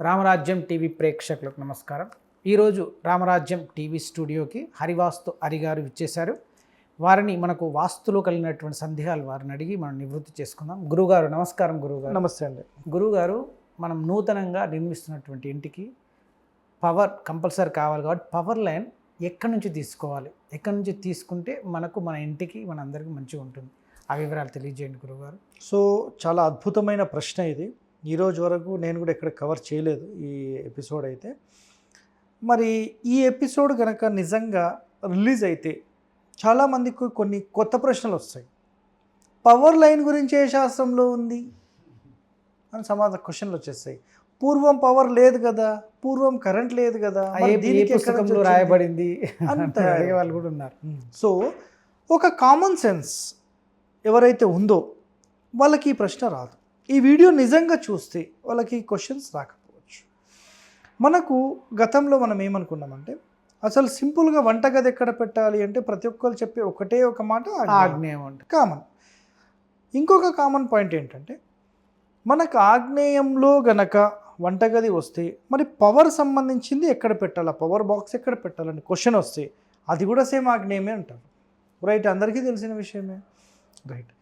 రామరాజ్యం TV ప్రేక్షకులకు నమస్కారం. ఈరోజు రామరాజ్యం టీవీ స్టూడియోకి హరివాస్తు హరిగారు ఇచ్చేశారు వారిని మనకు వాస్తులో కలిగినటువంటి సందేహాలు వారిని అడిగి మనం నివృత్తి చేసుకుందాం. గురుగారు నమస్కారం గురుగారు నమస్తే అండి. గురుగారు మనం నూతనంగా నిర్మిస్తున్నటువంటి ఇంటికి పవర్ కంపల్సరీ కావాలి కాబట్టి పవర్ లైన్ ఎక్కడి నుంచి తీసుకోవాలి? ఎక్కడి నుంచి తీసుకుంటే మనకు మన ఇంటికి మన అందరికీ మంచిగా ఉంటుంది? ఆ వివరాలు తెలియజేయండి గురుగారు సో చాలా అద్భుతమైన ప్రశ్న ఇది. ఈ రోజు వరకు నేను కూడా ఇక్కడ కవర్ చేయలేదు ఈ ఎపిసోడ్ అయితే. మరి ఈ ఎపిసోడ్ కనుక నిజంగా రిలీజ్ అయితే చాలామందికి కొన్ని కొత్త ప్రశ్నలు వస్తాయి. పవర్ లైన్ గురించి ఏ శాస్త్రంలో ఉంది? అని సమాధాన క్వశ్చన్లు వచ్చేస్తాయి. పూర్వం పవర్ లేదు కదా? పూర్వం కరెంట్ లేదు కదా? దీనికి? రాయబడింది? అంత వాళ్ళు కూడా ఉన్నారు. సో ఒక కామన్ సెన్స్ ఎవరైతే ఉందో వాళ్ళకి ఈ ప్రశ్న రాదు. ఈ వీడియో నిజంగా చూస్తే వాళ్ళకి క్వశ్చన్స్ రాకపోవచ్చు. మనకు గతంలో మనం ఏమనుకున్నామంటే అసలు సింపుల్గా వంటగది ఎక్కడ పెట్టాలి అంటే ప్రతి ఒక్కరు చెప్పే ఒకటే ఒక మాట ఆగ్నేయం అంటే కామన్. ఇంకొక కామన్ పాయింట్ ఏంటంటే మనకు ఆగ్నేయంలో గనక వంటగది వస్తే మరి పవర్ సంబంధించింది ఎక్కడ పెట్టాలా? పవర్ బాక్స్ ఎక్కడ పెట్టాలని క్వశ్చన్ వస్తే అది కూడా సేమ్ ఆగ్నేయమే అంటారు. రైట్ అందరికీ తెలిసిన విషయమే. రైట్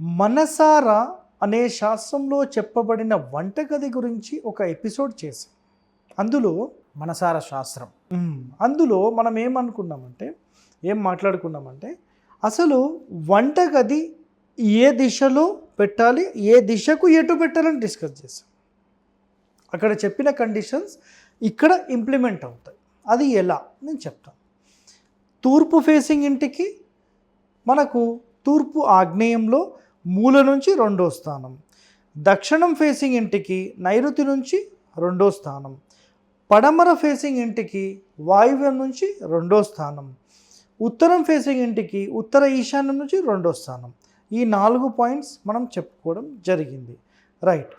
మనసారా అనే శాస్త్రంలో చెప్పబడిన వంటగది గురించి ఒక ఎపిసోడ్ చేసాం అందులో మనసార శాస్త్రం. అందులో మనం ఏమనుకున్నామంటే ఏం మాట్లాడుకున్నామంటే అసలు వంటగది ఏ దిశలో పెట్టాలి ఏ దిశకు ఎటు పెట్టాలని డిస్కస్ చేసాం అక్కడ చెప్పిన కండిషన్స్ ఇక్కడ ఇంప్లిమెంట్ అవుతాయి. అది ఎలా? నేను చెప్తాను. తూర్పు ఫేసింగ్ ఇంటికి మనకు తూర్పు ఆగ్నేయంలో మూల నుంచి రెండో స్థానం. దక్షిణం ఫేసింగ్ ఇంటికి నైరుతి నుంచి రెండో స్థానం. పడమర ఫేసింగ్ ఇంటికి వాయువ్యం నుంచి రెండో స్థానం. ఉత్తరం ఫేసింగ్ ఇంటికి ఉత్తర ఈశాన్యం నుంచి రెండో స్థానం. ఈ నాలుగు పాయింట్స్ మనం చెప్పుకోవడం జరిగింది. రైట్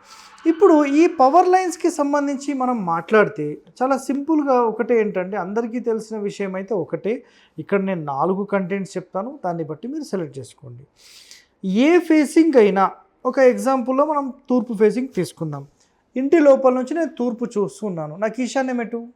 ఇప్పుడు ఈ పవర్ లైన్స్కి సంబంధించి మనం మాట్లాడితే చాలా సింపుల్గా ఒకటే ఏంటంటే అందరికీ తెలిసిన విషయం అయితే ఒకటే. ఇక్కడ నేను నాలుగు కంటెంట్స్ చెప్తాను. దాన్ని బట్టి మీరు సెలెక్ట్ చేసుకోండి. ఏ ఫేసింగ్ అయినా ఒక ఎగ్జాంపుల్లో మనం తూర్పు ఫేసింగ్ తీసుకుందాం. ఇంటి లోపల నుంచి నేను తూర్పు చూస్తున్నాను నాకు ఈశాన్యం ఎటు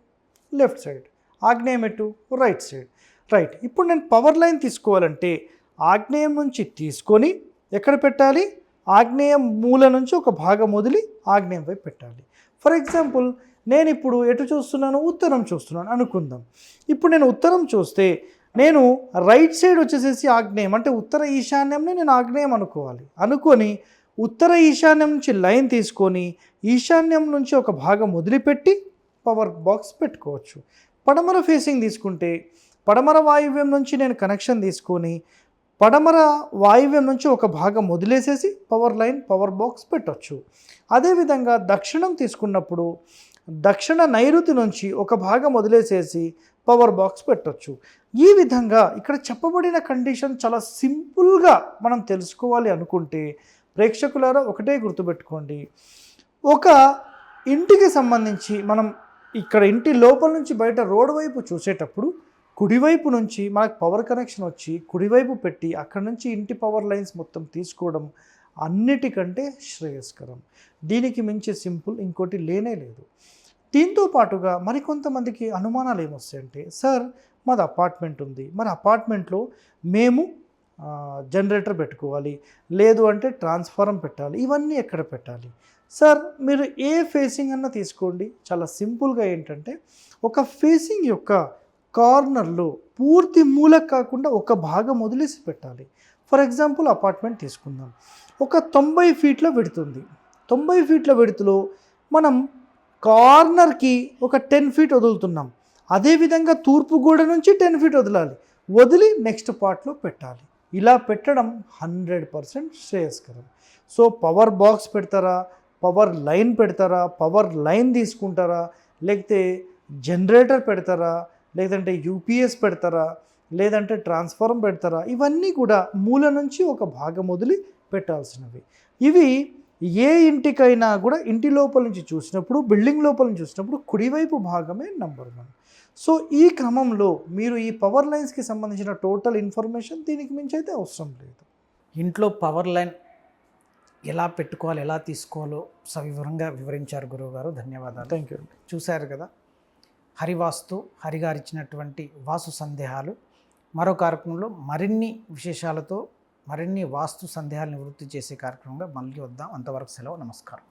లెఫ్ట్ సైడ్. ఆగ్నేయం ఎటు రైట్ సైడ్. రైట్. ఇప్పుడు నేను పవర్ లైన్ తీసుకోవాలంటే ఆగ్నేయం నుంచి తీసుకొని ఎక్కడ పెట్టాలి? ఆగ్నేయం మూల నుంచి ఒక భాగం వదిలి ఆగ్నేయం వైపు పెట్టాలి. ఫర్ ఎగ్జాంపుల్ నేను ఇప్పుడు ఎటు చూస్తున్నాను? ఉత్తరం చూస్తున్నాను. అనుకుందాం. ఇప్పుడు నేను ఉత్తరం చూస్తే నేను రైట్ సైడ్ వచ్చేసేసి ఆగ్నేయం అంటే ఉత్తర ఈశాన్యంని నేను ఆగ్నేయం అనుకోవాలి. అనుకొని ఉత్తర ఈశాన్యం నుంచి లైన్ తీసుకొని ఈశాన్యం నుంచి ఒక భాగం వదిలిపెట్టి పవర్ బాక్స్ పెట్టుకోవచ్చు. పడమర ఫేసింగ్ తీసుకుంటే పడమర వాయువ్యం నుంచి నేను కనెక్షన్ తీసుకొని పడమర వాయువ్యం నుంచి ఒక భాగం వదిలేసేసి పవర్ లైన్ పవర్ బాక్స్ పెట్టవచ్చు అదేవిధంగా దక్షిణం తీసుకున్నప్పుడు దక్షిణ నైరుతి నుంచి ఒక భాగం వదిలేసేసి పవర్ బాక్స్ పెట్టొచ్చు. ఈ విధంగా ఇక్కడ చెప్పబడిన కండిషన్ చాలా సింపుల్గా మనం తెలుసుకోవాలి అనుకుంటే ప్రేక్షకులారా ఒకటే గుర్తుపెట్టుకోండి. ఒక ఇంటికి సంబంధించి మనం ఇక్కడ ఇంటి లోపల నుంచి బయట రోడ్ వైపు చూసేటప్పుడు కుడివైపు నుంచి మనకు పవర్ కనెక్షన్ వచ్చి కుడివైపు పెట్టి అక్కడ నుంచి ఇంటి పవర్ లైన్స్ మొత్తం తీసుకోవడం అన్నిటికంటే శ్రేయస్కరం. దీనికి మించి సింపుల్ ఇంకోటి లేనే లేదు. దీంతో పాటుగా మరికొంతమందికి అనుమానాలు ఏమొస్తాయంటే సార్ మాది అపార్ట్మెంట్ ఉంది. మరి అపార్ట్మెంట్లో మేము జనరేటర్ పెట్టుకోవాలి. లేదు అంటే ట్రాన్స్ఫారం పెట్టాలి. ఇవన్నీ ఎక్కడ పెట్టాలి? సార్ మీరు ఏ ఫేసింగ్ అన్న తీసుకోండి. చాలా సింపుల్గా ఏంటంటే ఒక ఫేసింగ్ యొక్క కార్నర్లో పూర్తి మూల కాకుండా ఒక భాగం వదిలేసి పెట్టాలి. ఫర్ ఎగ్జాంపుల్ అపార్ట్మెంట్ తీసుకుందాం. ఒక తొంభై ఫీట్ల విడుతుంది. తొంభై ఫీట్ల వెడుతులో మనం కార్నర్కి ఒక టెన్ ఫీట్ వదులుతున్నాం. అదేవిధంగా తూర్పు గోడ నుంచి టెన్ ఫీట్ వదలాలి. వదిలి నెక్స్ట్ పార్ట్లో పెట్టాలి. ఇలా పెట్టడం హండ్రెడ్ పర్సెంట్ శ్రేయస్కరం. సో పవర్ బాక్స్ పెడతారా? పవర్ లైన్ పెడతారా? పవర్ లైన్ తీసుకుంటారా? లేకపోతే జనరేటర్ పెడతారా? లేదంటే యూపీఎస్ పెడతారా? లేదంటే ట్రాన్స్ఫార్మర్ పెడతారా? ఇవన్నీ కూడా మూల నుంచి ఒక భాగం వదిలి పెట్టాల్సినవి. ఇవి ఏ ఇంటికైనా కూడా ఇంటి లోపల నుంచి చూసినప్పుడు బిల్డింగ్ లోపల నుంచి చూసినప్పుడు కుడివైపు భాగమే నంబర్ వన్. సో ఈ క్రమంలో మీరు ఈ పవర్ లైన్స్కి సంబంధించిన టోటల్ ఇన్ఫర్మేషన్ దీనికి మించి అయితే అవసరం లేదు. ఇంట్లో పవర్ లైన్ ఎలా పెట్టుకోవాలి ఎలా తీసుకోవాలో సవివరంగా వివరించారు గురువుగారు. ధన్యవాదాలు. థ్యాంక్ యూ చూశారు కదా హరివాస్తు హరిగారు ఇచ్చినటువంటి వాస్తు సందేహాలు. మరో కార్యక్రమంలో మరిన్ని విశేషాలతో మరిన్ని వాస్తు సందేహాలు నివృత్తి చేసే కార్యక్రమంగా మళ్ళీ వద్దాం. అంతవరకు సెలవు. నమస్కారం.